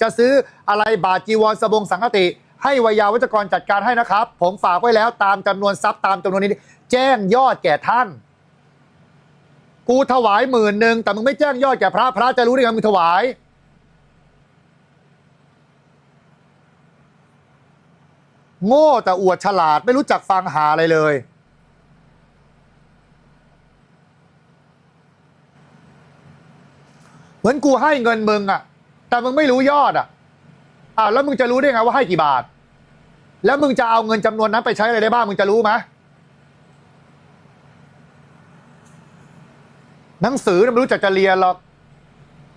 จะซื้ออะไรบาทจีวรสบงสังฆติ ให้วยาวัจกรจัดการให้นะครับ ผมฝากไว้แล้วตามจำนวนทรัพย์ตามจำนวนนี้ แจ้งยอดแก่ท่าน กูถวายหมื่นหนึ่งแต่มึงไม่แจ้งยอดแก่พระพระจะรู้ได้ไงมึงถวายโง่แต่อวดฉลาดไม่รู้จักฟังหาอะไรเลย เหมือนกูให้เงินมึงอะ แต่มึงไม่รู้ยอดอะอ่าแล้วมึงจะรู้ได้ไงว่าให้กี่บาท แล้วมึงจะเอาเงินจำนวนนั้นไปใช้อะไรได้บ้างมึงจะรู้ไหมหนังสือไม่รู้จักจะเรียนหรอก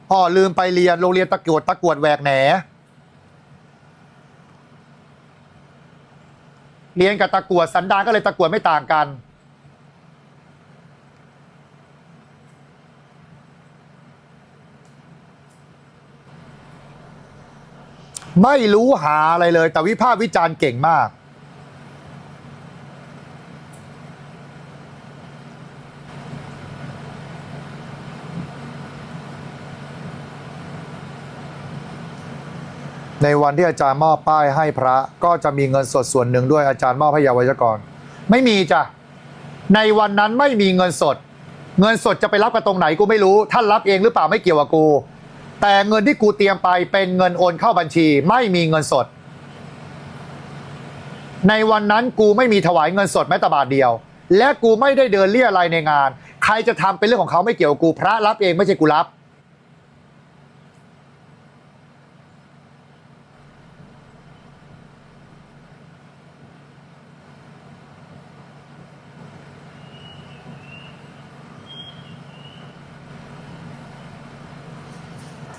พ่อลืมไปเรียนโรงเรียนตะกวดตะกวดแหวกแหนเรียนกับตะกวดสันดานก็เลยตะกวดไม่ต่างกัน ไม่รู้หาอะไรเลย แต่วิพากษ์วิจารณ์เก่งมาก ในวันที่อาจารย์มอบป้ายให้พระก็จะมีเงินสดส่วนหนึ่งด้วยอาจารย์มอบให้เยาวชกร ไม่มีจ้ะในวันนั้นไม่มีเงินสด เงินสดจะไปรับกันตรงไหนกูไม่รู้ ท่านรับเองหรือเปล่าไม่เกี่ยวกับกู แต่เงินที่กูเตรียมไปเป็นเงินโอนเข้าบัญชี ไม่มีเงินสด ในวันนั้นกูไม่มีถวายเงินสดแม้แต่บาทเดียว และกูไม่ได้เดินเลี่ยอะไรในงาน ใครจะทำเป็นเรื่องของเขาไม่เกี่ยวกูพระรับเองไม่ใช่กูรับ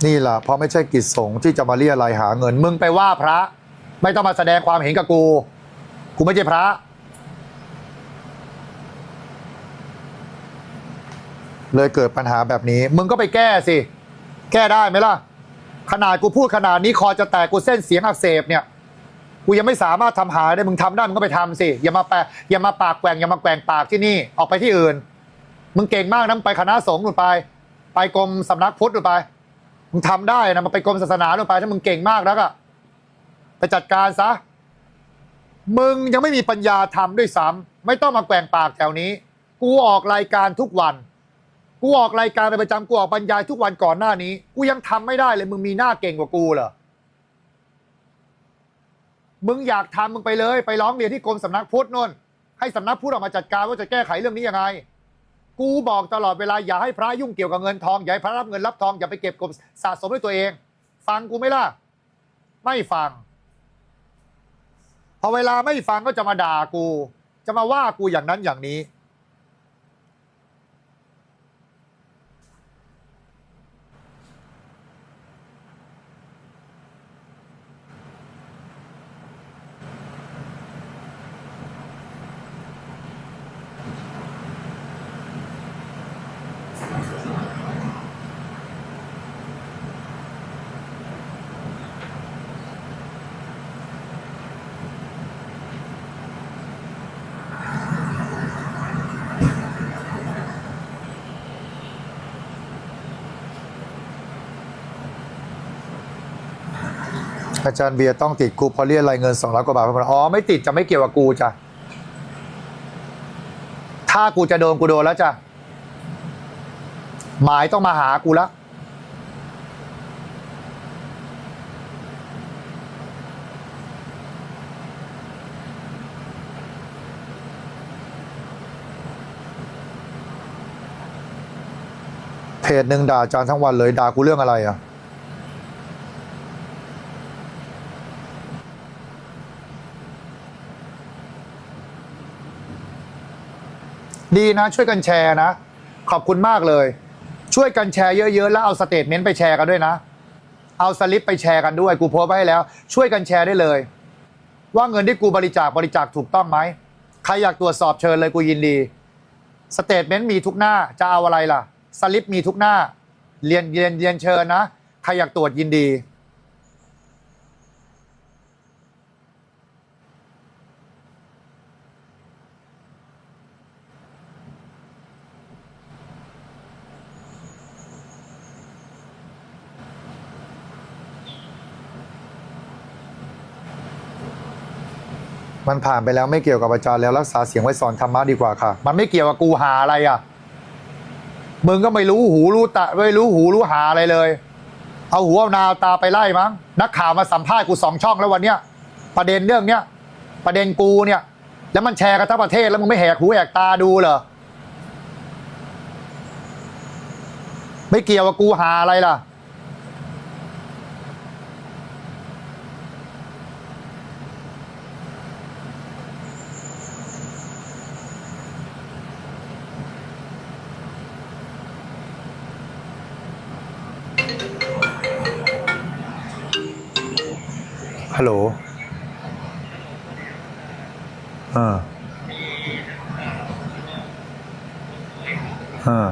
นี่แหละเพราะไม่ใช่กิจสงฆ์ที่จะมาเรียอะไรยหาเงิน มึงไปว่าพระ ไม่ต้องมาแสดงความเห็นกับกู กูไม่ใช่พระ เลยเกิดปัญหาแบบนี้ มึงก็ไปแก้สิ แก้ได้ไหมล่ะ ขนาดกูพูดขนาดนี้คอจะแตกกูเส้นเสียงอักเสบเนี่ยกูยังไม่สามารถทำหายได้มึงทำได้มึงก็ไปทำสิอย่ามาแปะอย่ามาปากแกว่งอย่ามาแกว่งปากที่นี่ออกไปที่อื่น มึงเก่งมากนะมึงไปคณะสงฆ์หนุนไป ไปกรมสำนักพุทธหนุนไป มึงทำได้นะมาไปกรมศาสนาลงไปถ้ามึงเก่งมากแล้วก็ไปจัดการซะ มึงยังไม่มีปัญญาทำด้วยซ้ำไม่ต้องมาแกว่งปากแถวนี้ กูออกรายการทุกวัน กูออกรายการเป็นประจำกูออกบรรยายทุกวันก่อนหน้านี้ กูยังทำไม่ได้เลย มึงมีหน้าเก่งกว่ากูเหรอมึงอยากทำมึงไปเลย ไปร้องเรียนที่กรมสำนักพุทธนนให้สำนักพุทธออกมาจัดการว่าจะแก้ไขเรื่องนี้ยังไง กูบอกตลอดเวลาอย่าให้พระยุ่งเกี่ยวกับเงินทองอย่าให้พระรับเงินรับทองอย่าไปเก็บกบสะสมด้วยตัวเอง ฟังกูไหมล่ะ ไม่ฟัง พอเวลาไม่ฟังก็จะมาด่ากู จะมาว่ากูอย่างนั้นอย่างนี้ อาจารย์เบียร์ต้องติดคุกเพราะเรียกรายเงินสองล้านกว่าบาทอ๋อไม่ติดจะไม่เกี่ยวกับกูจ้ะถ้ากูจะโดนกูโดนแล้วจ้ะหมายต้องมาหากูล้วเพจหนึ่งด่าอาจารย์ทั้งวันเลยด่ากูเรื่องอะไรอะ ดีนะ ช่วยกันแชร์นะ ขอบคุณมากเลย ช่วยกันแชร์เยอะๆ แล้วเอาสเตทเมนต์ไปแชร์กันด้วยนะ เอาสลิปไปแชร์กันด้วย กูโพสไว้ให้แล้ว ช่วยกันแชร์ได้เลย ว่าเงินที่กูบริจาคบริจาคถูกต้องไหมใครอยากตรวจสอบเชิญเลยกูยินดีสเตทเมนต์มีทุกหน้าจะเอาอะไรล่ะ สลิปมีทุกหน้า เรียนเรียนเรียนเชิญนะ ใครอยากตรวจยินดี มันผ่านไปแล้วไม่เกี่ยวกับอาจารย์แล้วรักษาเสียงไว้สอนธรรมะดีกว่าค่ะ มันไม่เกี่ยวกับกูหาอะไรอะมึงก็ไม่รู้หูรู้ตาไม่รู้หูรู้หาอะไรเลย เอาหัวเอานาเอาตาไปไล่มั้งนักข่าวมาสัมภาษณ์กูสองช่องแล้ววันเนี้ยประเด็นเรื่องเนี้ยประเด็นกูเนี่ย แล้วมันแชร์กันทั้งประเทศแล้วมึงไม่แหกหูแหกตาดูเหรอไม่เกี่ยวกับกูหาอะไรล่ะ ฮัลโหลอ่าอ่า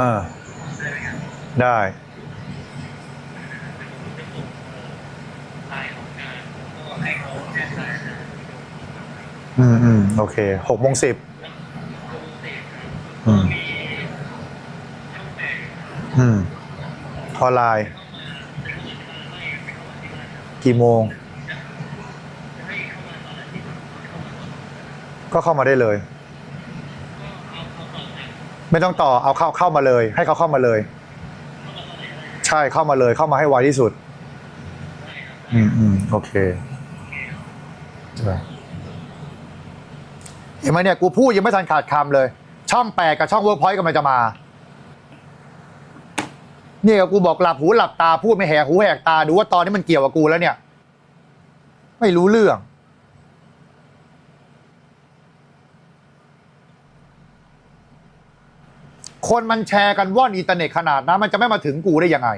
อ่าได้อืมอืมโอเคหกโมงสิบอืมอืม ออนไลน์ กี่โมง ก็เข้ามาได้เลย ไม่ต้องต่อเอาเข้าเข้ามาเลย ให้เขาเข้ามาเลย ใช่เข้ามาเลยเข้ามาให้ไวที่สุด อืมอืมโอเคเห็นไหมเนี่ยกูพูดยังไม่ทันขาดคำเลย ช่องแปดกับช่องเวิร์กพอยต์กำลังจะมา เนี่ยกูบอกหลับหูหลับตาพูดไม่แหกหูแหกตาดูว่าตอนนี้มันเกี่ยวกับกูแล้วเนี่ย ไม่รู้เรื่อง คนมันแชร์กันว่อนอินเทอร์เน็ตขนาดนั้นมันจะไม่มาถึงกูได้ยังไง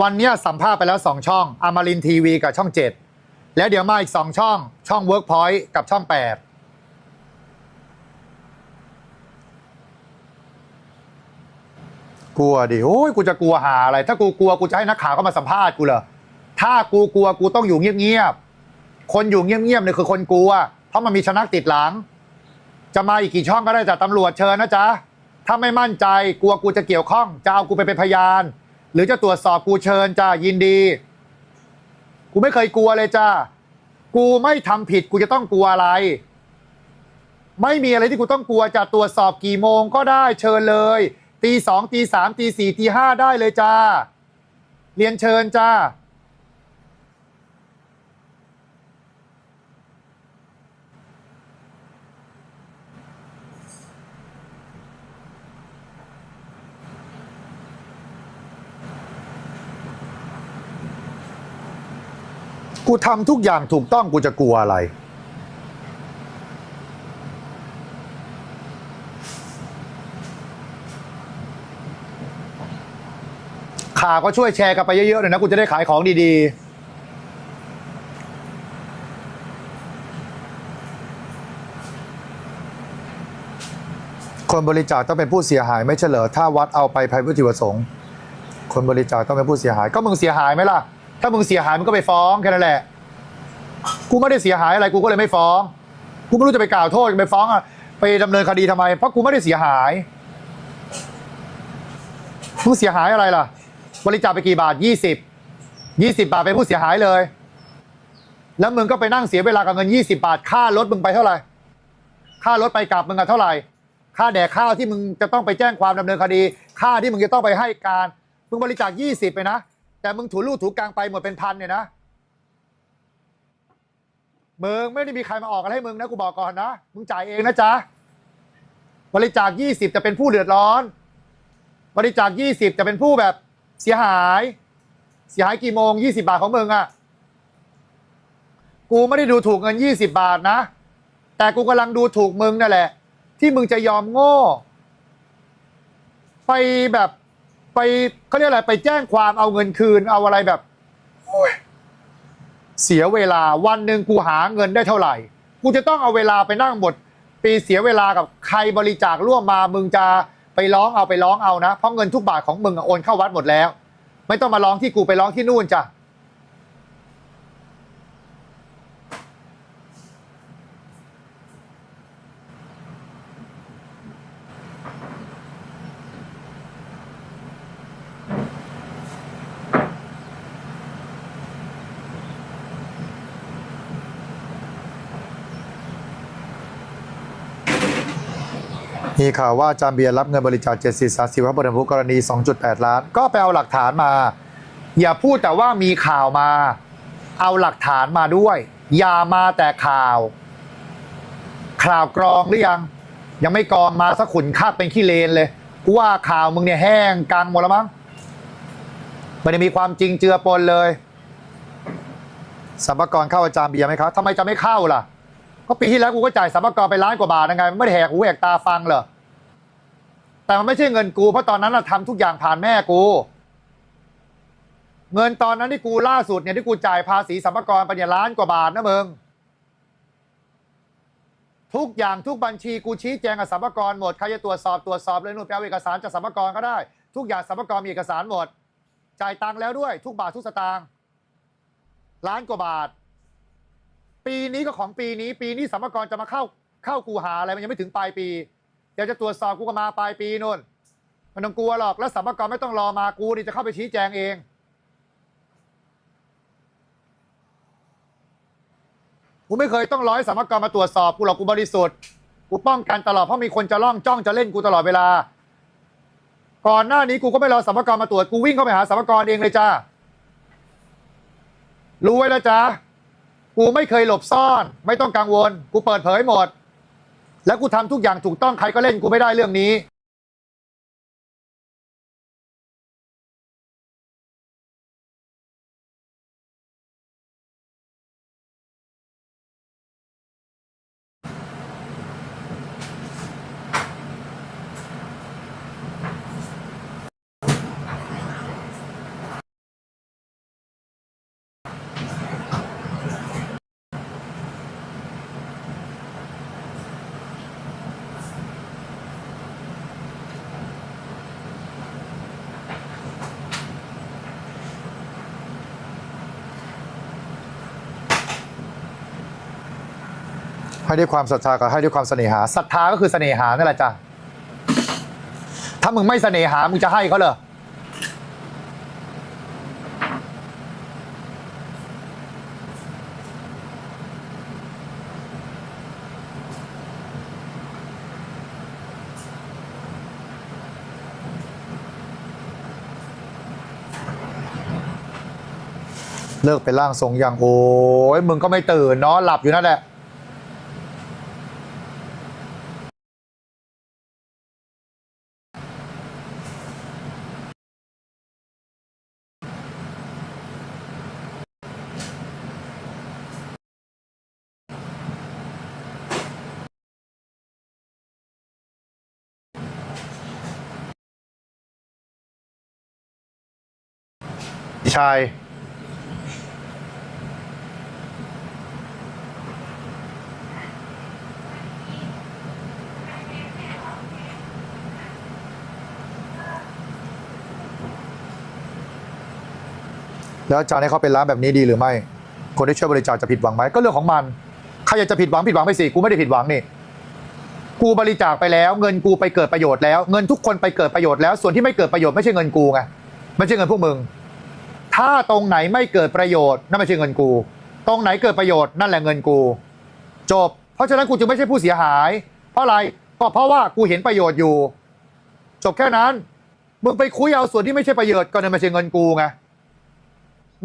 วันนี้สัมภาษณ์ไปแล้วสองช่องอมรินทีวีกับช่องเจ็ดแล้วเดี๋ยวมาอีกสองช่อง ช่องเวิร์กพอยต์กับช่องแปด กลัวดิโอ้ยกูจะกลัวหาอะไร ถ้ากูกลัวกูจะให้นักข่าวก็มาสัมภาษณ์กูเหรอถ้ากูกลัวกูต้องอยู่เงียบๆคนอยู่เงียบๆเนี่ยคือคนกลัว เพราะมันมีชนักติดหลัง จะมาอีกกี่ช่องก็ได้จากตำรวจเชิญนะจ๊ะถ้าไม่มั่นใจกลัวกูจะเกี่ยวข้องจะเอากูไปเป็นพยาน หรือจะตรวจสอบกูเชิญจ้ายินดี กูไม่เคยกลัวเลยจ้ากูไม่ทำผิดกูจะต้องกลัวอะไร ไม่มีอะไรที่กูต้องกลัวจะตรวจสอบกี่โมงก็ได้เชิญเลย ตีสองตีสามตีสี่ตีห้าได้เลยจ้า เรียนเชิญจ้า กูทำทุกอย่างถูกต้องกูจะกลัวอะไร ข่าวก็ช่วยแชร์กันไปเยอะๆหน่อยนะกูจะได้ขายของดีๆคนบริจาคต้องเป็นผู้เสียหายไม่เหรอถ้าวัดเอาไปภัยวัตถุประสงค์ คนบริจาคต้องเป็นผู้เสียหาย ก็มึงเสียหายไหมล่ะ ถ้ามึงเสียหายมึงก็ไปฟ้องแค่นั้นแหละ กูไม่ได้เสียหายอะไรกูก็เลยไม่ฟ้อง กูไม่รู้จะไปกล่าวโทษไปฟ้องอะไปดำเนินคดีทำไม เพราะกูไม่ได้เสียหาย มึงเสียหายอะไรล่ะ บริจาคไปกี่บาทยี่สิบยี่สิบาทเป็นผู้เสียหายเลย แล้วมึงก็ไปนั่งเสียเวลากับเงินยี่สิบาท ค่ารถมึงไปเท่าไหร่ ค่ารถไปกลับมึงอะเท่าไหร่ ค่าแดกข้าวที่มึงจะต้องไปแจ้งความดำเนินคดี ค่าที่มึงจะต้องไปให้การ มึงบริจาคยี่สิบไปนะ แต่มึงถูรูดถูกลางไปหมดเป็นพันเนี่ยนะ มึงไม่ได้มีใครมาออกอะไรให้มึงนะกูบอกก่อนนะ มึงจ่ายเองนะจ๊ะ บริจาคยี่สิบจะเป็นผู้เดือดร้อน บริจาคยี่สิบจะเป็นผู้แบบ เสียหาย เสียหายกี่โมงยี่สิบาทของมึงอะ่ะกูไม่ได้ดูถูกเงินยี่สิบาทนะ แต่กูกำลังดูถูกมึงนั่นแหละ ที่มึงจะยอมโง่ ไปแบบไปเขาเรียกอะไรไปแจ้งความเอาเงินคืนเอาอะไรแบบโอ้ยเสียเวลาวันหนึ่งกูหาเงินได้เท่าไหร่ กูจะต้องเอาเวลาไปนั่งหมด ปีเสียเวลากับใครบริจาคร่วมมา มึงจะ ไปร้องเอาไปร้องเอานะเพราะเงินทุกบาทของมึงโอนเข้าวัดหมดแล้ว ไม่ต้องมาร้องที่กูไปร้องที่นู่นจ้ะ มีข่าวว่าจารย์เบียรับเงินบริจาค7สิทธิ์สาสิวัฒน์บริพุกรณี 2.8 ล้าน ก็ไปเอาหลักฐานมา อย่าพูดแต่ว่ามีข่าวมา เอาหลักฐานมาด้วย อย่ามาแต่ข่าว ข่าวกรองหรือยัง ยังไม่กรองมาสักขุนคาบเป็นขี้เลนเลยกูว่าข่าวมึงเนี่ยแห้งกลางหมดแล้วมั้งไมันมีความจริงเจือปนเลยสัมภากรเข้าอาจารย์เบียร์ไหมครับทำไมจะไม่เข้าล่ะ ก็ปีที่แล้วกูก็จ่ายสัมภากรไปล้านกว่าบาทยังไงไม่ได้แหกหูแหกตาฟังเหรอแต่มันไม่ใช่เงินกูเพราะตอนนั้นเราทำทุกอย่างผ่านแม่กู เงินตอนนั้นที่กูล่าสุดเนี่ยที่กูจ่ายภาษีสัมภากรไปเนี่ยล้านกว่าบาทนะมึงทุกอย่างทุกบัญชีกูชี้แจงกับสัมภากรหมดใครจะตรวจสอบตรวจสอบเลยนู่นไปเอาเอกสารจากสัมภากรก็ได้ ทุกอย่างสัมภากรมีเอกสารหมด จ่ายตังค์แล้วด้วย ทุกบาททุกสตางค์ล้านกว่าบาท ปีนี้ก็ของปีนี้ ปีนี้สัมภากรจะมาเข้าเข้ากูหาอะไรมันยังไม่ถึงปลายปีเดี๋ยวจะตรวจสอบกูก็มาปลายปีนู่นมันต้องกลัวหรอกแล้วสัมภากรไม่ต้องรอมากูนี่จะเข้าไปชี้แจงเอง กูไม่เคยต้องร้อยสัมภากรมาตรวจสอบกูหรอกกูบริสุทธิ์กูป้องกันตลอดเพราะมีคนจะล่องจ้องจะเล่นกูตลอดเวลา ก่อนหน้านี้กูก็ไม่รอสัมภากรมาตรวจกูวิ่งเข้าไปหาสัมภากรเองเลยจ้ารู้ไว้แล้วจ้า กูไม่เคยหลบซ่อน ไม่ต้องกังวล กูเปิดเผยหมด แล้วกูทำทุกอย่างถูกต้องใครก็เล่นกูไม่ได้เรื่องนี้ ให้ด้วยความศรัทธากับให้ด้วยความเสน่หาศรัทธาก็คือเสน่หานั่นแหละจ้ะถ้ามึงไม่เสน่หามึงจะให้เขาเหรอเลิกเป็นร่างทรงอย่างโอ้ยมึงก็ไม่ตื่นเนาะหลับอยู่นั่นแหละ ชาย แล้วอาจารย์ให้เขาเป็นร้านแบบนี้ดีหรือไม่ คนที่ช่วยบริจาคจะผิดหวังไหมก็เรื่องของมัน ใครอยากจะผิดหวังผิดหวังไปสิกูไม่ได้ผิดหวังนี่กูบริจาคไปแล้วเงินกูไปเกิดประโยชน์แล้ว เงินทุกคนไปเกิดประโยชน์แล้ว ส่วนที่ไม่เกิดประโยชน์ไม่ใช่เงินกูไงไม่ใช่เงินพวกมึง ถ้าตรงไหนไม่เกิดประโยชน์นั่นไม่ใช่เงินกู ตรงไหนเกิดประโยชน์นั่นแหละเงินกู จบ เพราะฉะนั้นกูจึงไม่ใช่ผู้เสียหาย เพราะอะไรก็เพราะว่ากูเห็นประโยชน์อยู่ จบแค่นั้นมึงไปคุยเอาส่วนที่ไม่ใช่ประโยชน์ก็นั่นไม่ใช่เงินกูไง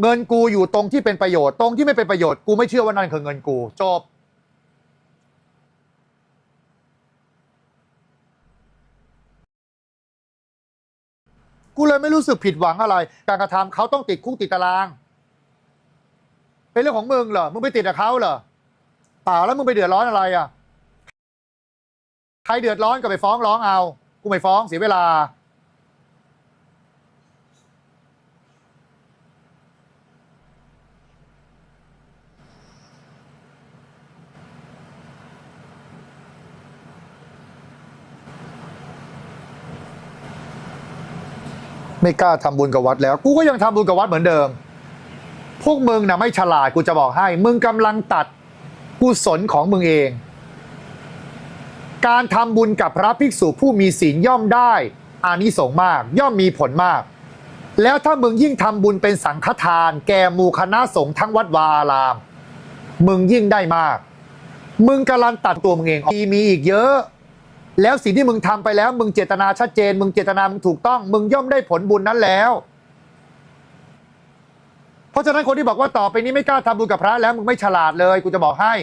เงินกูอยู่ตรงที่เป็นประโยชน์ตรงที่ไม่เป็นประโยชน์กูไม่เชื่อว่านั่นคือเงินกู จบ กูเลยไม่รู้สึกผิดหวังอะไร การกระทำเขาต้องติดคุกติดตาราง เป็นเรื่องของมึงเหรอมึงไปติดกับเขาเหรอเปล่าแล้วมึงไปเดือดร้อนอะไรอะใครเดือดร้อนก็ไปฟ้องร้องเอา กูไม่ฟ้องเสียเวลา ไม่กล้าทำบุญกับวัดแล้ว กูก็ยังทำบุญกับวัดเหมือนเดิม พวกมึงนะไม่ฉลาดกูจะบอกให้ มึงกำลังตัดกุศลของมึงเอง การทำบุญกับพระภิกษุผู้มีศีลย่อมได้ อานิสงส์มาก ย่อมมีผลมาก แล้วถ้ามึงยิ่งทำบุญเป็นสังฆทาน แก่หมู่คณะสงฆ์ทั้งวัดวาอาราม มึงยิ่งได้มาก มึงกำลังตัดตัวมึงเองมีมีอีกเยอะ แล้วสิ่งที่มึงทำไปแล้ว มึงเจตนาชัดเจน มึงเจตนามึงถูกต้อง มึงย่อมได้ผลบุญนั้นแล้ว เพราะฉะนั้นคนที่บอกว่าต่อไปนี้ไม่กล้าทำบุญกับพระแล้วมึงไม่ฉลาดเลยกูจะบอกให้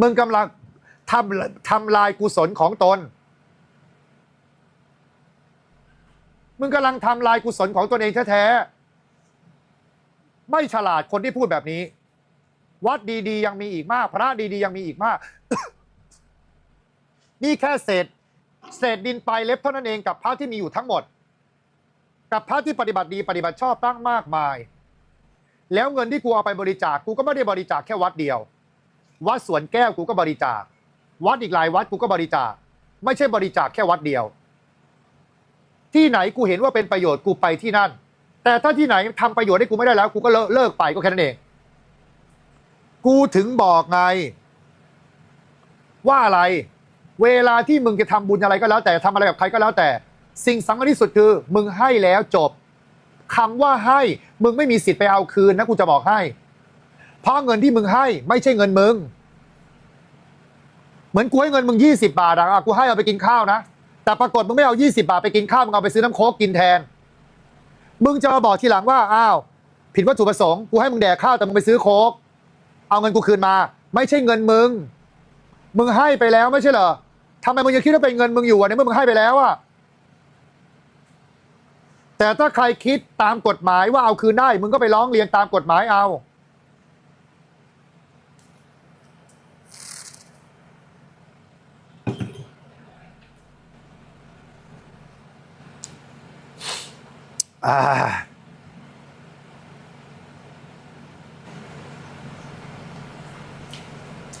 มึงกำลังทำทำลายกุศลของตน มึงกำลังทำลายกุศลของตนเองแท้ๆไม่ฉลาดคนที่พูดแบบนี้ วัดดีๆ ยังมีอีกมาก พระดีๆ ยังมีอีกมาก นี่แค่เศษ เศษดินปลายเล็บเท่านั้นเองกับพระที่มีอยู่ทั้งหมด กับพระที่ปฏิบัติดีปฏิบัติชอบตั้งมากมาย แล้วเงินที่กูเอาไปบริจาคกูก็ไม่ได้บริจาคแค่วัดเดียว วัดสวนแก้วกูก็บริจาค วัดอีกหลายวัดกูก็บริจาค ไม่ใช่บริจาคแค่วัดเดียว ที่ไหนกูเห็นว่าเป็นประโยชน์กูไปที่นั่น แต่ถ้าที่ไหนทำประโยชน์ให้กูไม่ได้แล้ว กูก็เลิกไปก็แค่นั้นเอง กูถึงบอกไงว่าอะไร เวลาที่มึงจะทำบุญอะไรก็แล้วแต่ทำอะไรกับใครก็แล้วแต่ สิ่งสำคัญที่สุดคือ มึงให้แล้วจบคำว่าให้มึงไม่มีสิทธิ์ไปเอาคืนนะกูจะบอกให้ เพราะเงินที่มึงให้ ไม่ใช่เงินมึง เหมือนกูให้เงินมึงยี่สิบาทอะอะกูให้เอาไปกินข้าวนะแต่ปรากฏมึงไม่เอายี่สิบาทไปกินข้าวมึงเอาไปซื้อน้ำโค้กกินแทน มึงจะมาบอกทีหลังว่าอ้าวผิดวัตถุประสงค์กูให้มึงแดกข้าวแต่มึงไปซื้อโค้กเอาเงินกูคืนมา ไม่ใช่เงินมึง มึงให้ไปแล้วไม่ใช่เหรอ ทำไมมึงยังคิดว่าเป็นเงินมึงอยู่อะในเมื่อมึงให้ไปแล้วอะแต่ถ้าใครคิดตามกฎหมายว่าเอาคืนได้ มึงก็ไปร้องเรียนตามกฎหมายเอา อ่า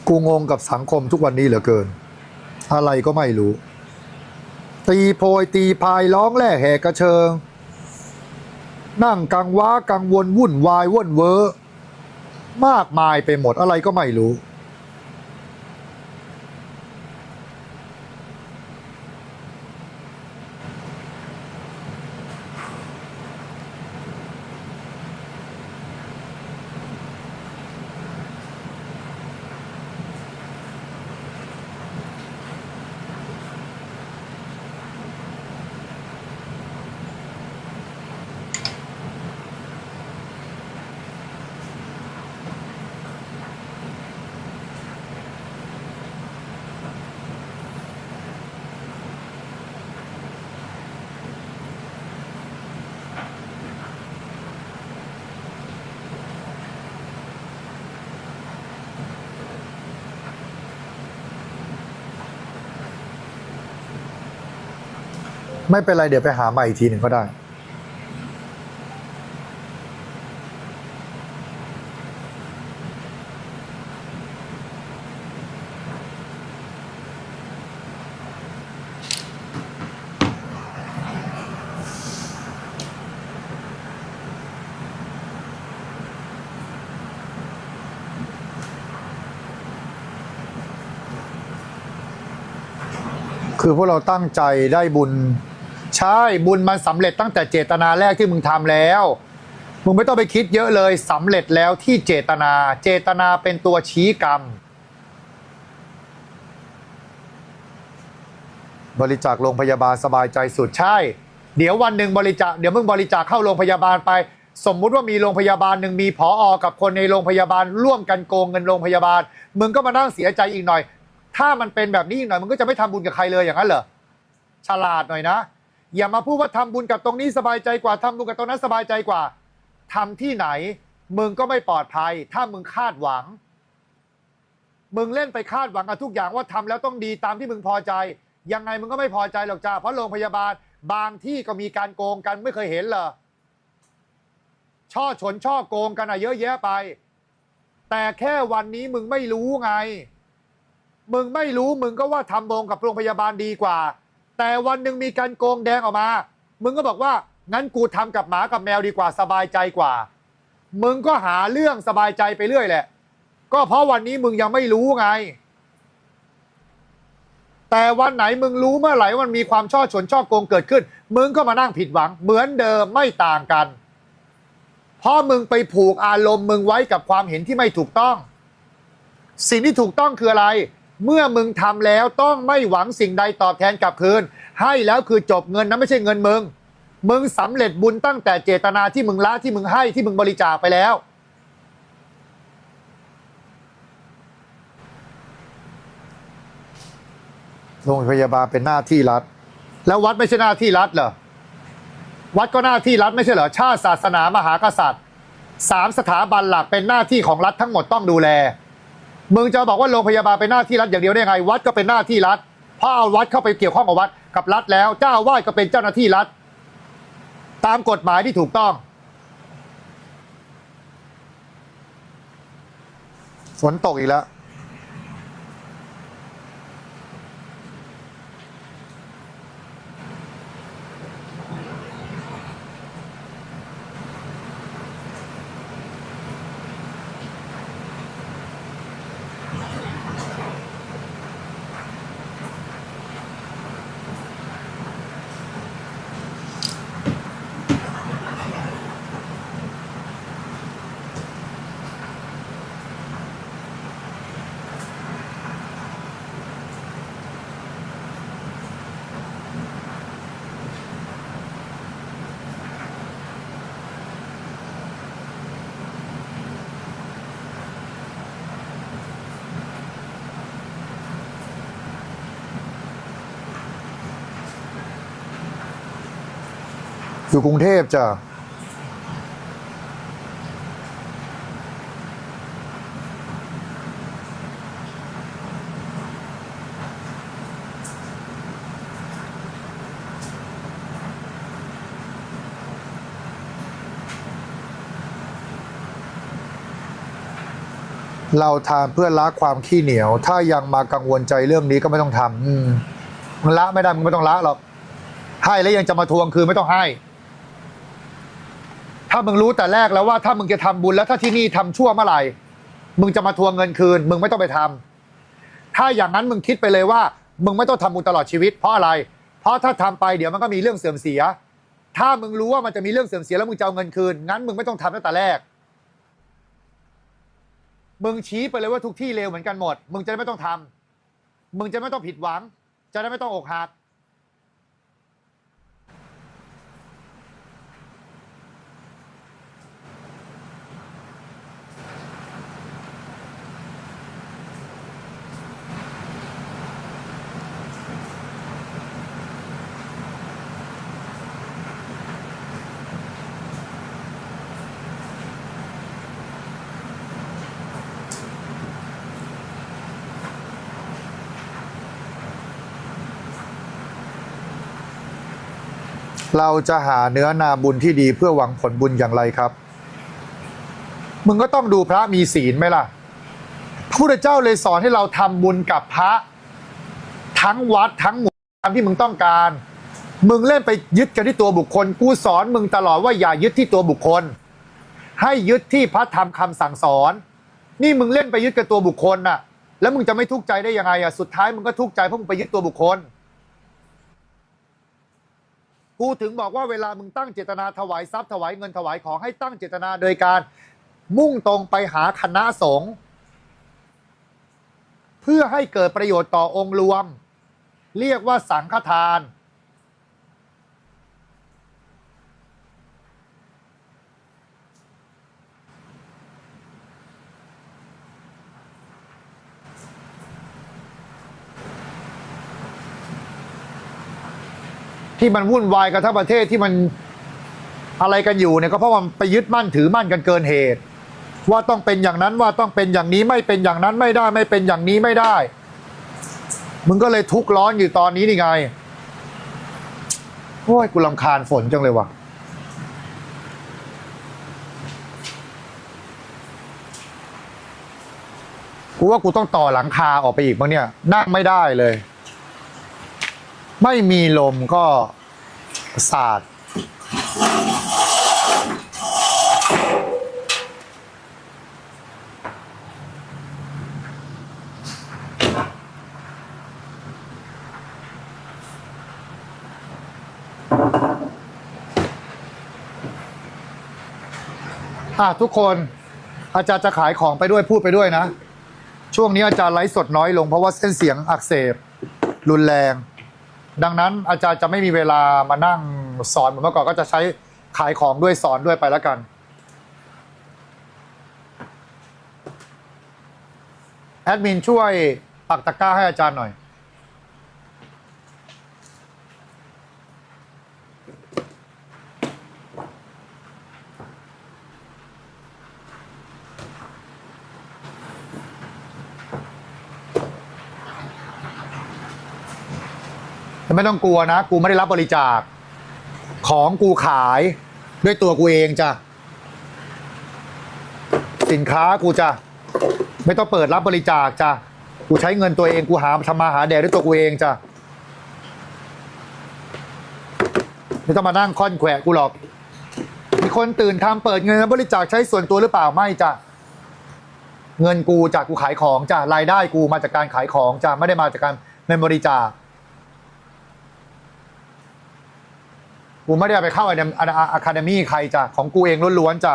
กูงงกับสังคมทุกวันนี้เหลือเกิน อะไรก็ไม่รู้ ตีโพยตีพายร้องแล่แหกกระเชิง นั่งกังว้ากังวลวุ่นวายว่นเวอมากมายไปหมดอะไรก็ไม่รู้ ไม่เป็นไรเดี๋ยวไปหาใหม่อีกทีหนึ่งก็ได้ คือพวกเราตั้งใจได้บุญ ใช่บุญมันสำเร็จตั้งแต่เจตนาแรกที่มึงทำแล้ว มึงไม่ต้องไปคิดเยอะเลยสำเร็จแล้วที่เจตนา เจตนาเป็นตัวชี้กรรม บริจาคโรงพยาบาลสบายใจสุดใช่ เดี๋ยววันหนึ่งบริจาคเดี๋ยวมึงบริจาคเข้าโรงพยาบาลไป สมมุติว่ามีโรงพยาบาลหนึ่งมีผออกับคนในโรงพยาบาลร่วมกันโกงเงินโรงพยาบาล มึงก็มานั่งเสียใจอีกหน่อย ถ้ามันเป็นแบบนี้อีกหน่อยมึงก็จะไม่ทำบุญกับใครเลยอย่างนั้นเหรอฉลาดหน่อยนะ อย่ามาพูดว่าทำบุญกับตรงนี้สบายใจกว่าทำบุญกับตรงนั้นสบายใจกว่าทำที่ไหน มึงก็ไม่ปลอดภัย ถ้ามึงคาดหวัง มึงเล่นไปคาดหวังกับทุกอย่างว่าทำแล้วต้องดีตามที่มึงพอใจ ยังไงมึงก็ไม่พอใจหรอกจ้าเพราะโรงพยาบาลบางที่ก็มีการโกงกันไม่เคยเห็นเหรอช่อฉนช่อโกงกันอะเยอะแยะไป แต่แค่วันนี้มึงไม่รู้ไง มึงไม่รู้มึงก็ว่าทำโรงกับโรงพยาบาลดีกว่า แต่วันหนึ่งมีการโกงแดงออกมา มึงก็บอกว่างั้นกูทำกับหมากับแมวดีกว่าสบายใจกว่า มึงก็หาเรื่องสบายใจไปเรื่อยแหละ ก็เพราะวันนี้มึงยังไม่รู้ไง แต่วันไหนมึงรู้เมื่อไหร่วันมีความช่อฉนช่อโกงเกิดขึ้น มึงก็มานั่งผิดหวัง เหมือนเดิมไม่ต่างกัน เพราะมึงไปผูกอารมณ์มึงไว้กับความเห็นที่ไม่ถูกต้อง สิ่งที่ถูกต้องคืออะไร เมื่อมึงทำแล้วต้องไม่หวังสิ่งใดตอบแทนกลับคืน ให้แล้วคือจบเงินนั้นไม่ใช่เงินมึง มึงสำเร็จบุญตั้งแต่เจตนาที่มึงละที่มึงให้ที่มึงบริจาคไปแล้ว โรงพยาบาลเป็นหน้าที่รัฐ แล้ววัดไม่ใช่หน้าที่รัฐเหรอ วัดก็หน้าที่รัฐไม่ใช่เหรอ ชาติศาสนามหากษัตริย์สามสถาบันหลักเป็นหน้าที่ของรัฐทั้งหมดต้องดูแล มึงจะบอกว่าโรงพยาบาลเป็นหน้าที่รัฐอย่างเดียวได้ไง วัดก็เป็นหน้าที่รัฐเพราะเอาวัดเข้าไปเกี่ยวข้องกับวัดกับรัฐแล้ว เจ้าอาวาสก็เป็นเจ้าหน้าที่รัฐ ตามกฎหมายที่ถูกต้อง ฝนตกอีกแล้ว อยู่กรุงเทพจ้ะเราทำเพื่อละความขี้เหนียว ถ้ายังมากังวลใจเรื่องนี้ก็ไม่ต้องทำมึงละไม่ได้มึงไม่ต้องละหรอกให้แล้วยังจะมาทวงคืนไม่ต้องให้ ถ้ามึงรู้แต่แรกแล้วว่าถ้ามึงจะทำบุญแล้วถ้าที่นี่ทำชั่วเมื่อไหร่ มึงจะมาทวงเงินคืน มึงไม่ต้องไปทำถ้าอย่างนั้นมึงคิดไปเลยว่า มึงไม่ต้องทำบุญตลอดชีวิต เพราะอะไร เพราะถ้าทำไปเดี๋ยวมันก็มีเรื่องเสื่อมเสีย ถ้ามึงรู้ว่ามันจะมีเรื่องเสื่อมเสียแล้วมึงจะเอาเงินคืน งั้นมึงไม่ต้องทำตั้งแต่แรก มึงชี้ไปเลยว่าทุกที่เลวเหมือนกันหมด มึงจะไไม่ต้องทำมึงจะไม่ต้องผิดหวัง จะได้ไม่ต้องอกหัก เราจะหาเนื้อนาบุญที่ดีเพื่อหวังผลบุญอย่างไรครับ มึงก็ต้องดูพระมีศีลไหมล่ะพระพุทธเจ้าเลยสอนให้เราทำบุญกับพระ ทั้งวัดทั้งหมู่ตามที่มึงต้องการ มึงเล่นไปยึดกันที่ตัวบุคคล กูสอนมึงตลอดว่าอย่ายึดที่ตัวบุคคล ให้ยึดที่พระธรรมคำสั่งสอน นี่มึงเล่นไปยึดกับตัวบุคคลน่ะ แล้วมึงจะไม่ทุกข์ใจได้ยังไงอะสุดท้ายมึงก็ทุกข์ใจเพราะมึงไปยึดตัวบุคคล กูถึงบอกว่าเวลามึงตั้งเจตนาถวายทรัพย์ถวายเงินถวายของให้ตั้งเจตนาโดยการ มุ่งตรงไปหาคณะสงฆ์เพื่อให้เกิดประโยชน์ต่อองค์รวม เรียกว่าสังฆทาน ที่มันวุ่นวายกันทั้งประเทศที่มันอะไรกันอยู่เนี่ยก็เพราะว่ามันไปยึดมั่นถือมั่นกันเกินเหตุ ว่าต้องเป็นอย่างนั้นว่าต้องเป็นอย่างนี้ไม่เป็นอย่างนั้นไม่ได้ไม่เป็นอย่างนี้ไม่ได้ มึงก็เลยทุกข์ร้อนอยู่ตอนนี้นี่ไงโอ้ยกูลำคาญฝนจังเลยว่ะกูว่ากูต้องต่อหลังคาออกไปอีกมั้งเนี่ยนั่งไม่ได้เลย ไม่มีลมก็สาดอะทุกคนอาจารย์จะขายของไปด้วยพูดไปด้วยนะ ช่วงนี้อาจารย์ไลฟ์สดน้อยลงเพราะว่าเส้นเสียงอักเสบ รุนแรง ดังนั้นอาจารย์จะไม่มีเวลามานั่งสอนเหมือนเมื่อก่อนก็จะใช้ขายของด้วยสอนด้วยไปแล้วกัน แอดมินช่วยปักตะกร้าให้อาจารย์หน่อย ไม่ต้องกลัวนะ กูไม่ได้รับบริจาค ของกูขายด้วยตัวกูเองจ้ะ สินค้ากูจะไม่ต้องเปิดรับบริจาคจ้ะ กูใช้เงินตัวเองกูหาทำมาหาแดกด้วยตัวกูเองจ้ะ ไม่ต้องมานั่งค่อนแขวะกูหรอก มีคนตื่นทำเปิดเงินบริจาคใช้ส่วนตัวหรือเปล่าไม่จ้ะ เงินกูจากกูขายของจ้ะ รายได้กูมาจากการขายของจ้ะ ไม่ได้มาจากการเงินบริจาค กูไม่ได้ไปเข้าอะคาเดมี่ใครจ้ะของกูเองล้วนๆจ้ะ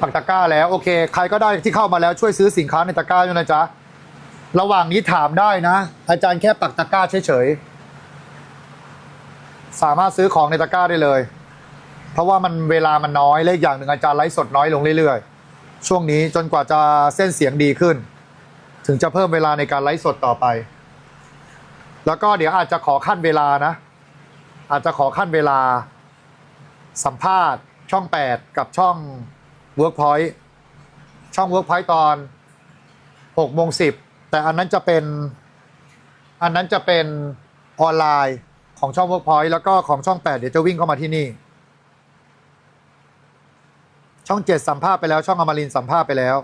ปักตะกร้าแล้วโอเค ใครก็ได้ที่เข้ามาแล้วช่วยซื้อสินค้าในตะกร้าด้วยนะจ๊ะระหว่างนี้ถามได้นะ อาจารย์แค่ปักตะกร้าเฉยๆสามารถซื้อของในตะกร้าได้เลย เพราะว่ามันเวลามันน้อยและอีกอย่างหนึ่งอาจารย์ไลฟ์สดน้อยลงเรื่อยๆ ช่วงนี้จนกว่าจะเส้นเสียงดีขึ้น ถึงจะเพิ่มเวลาในการไลฟ์สดต่อไป แล้วก็เดี๋ยวอาจจะขอขั้นเวลานะ อาจจะขอขั้นเวลา สัมภาษณ์ช่อง 8 กับช่อง Workpoint ช่อง Workpoint ตอน6โมง10 แต่อันนั้นจะเป็น อันนั้นจะเป็นออนไลน์ของช่อง Workpoint แล้วก็ของช่อง 8 เดี๋ยวจะวิ่งเข้ามาที่นี่ ช่องเจ็ดสัมภาษณ์ไปแล้ว ช่องอมรินทร์สัมภาษณ์ไปแล้ว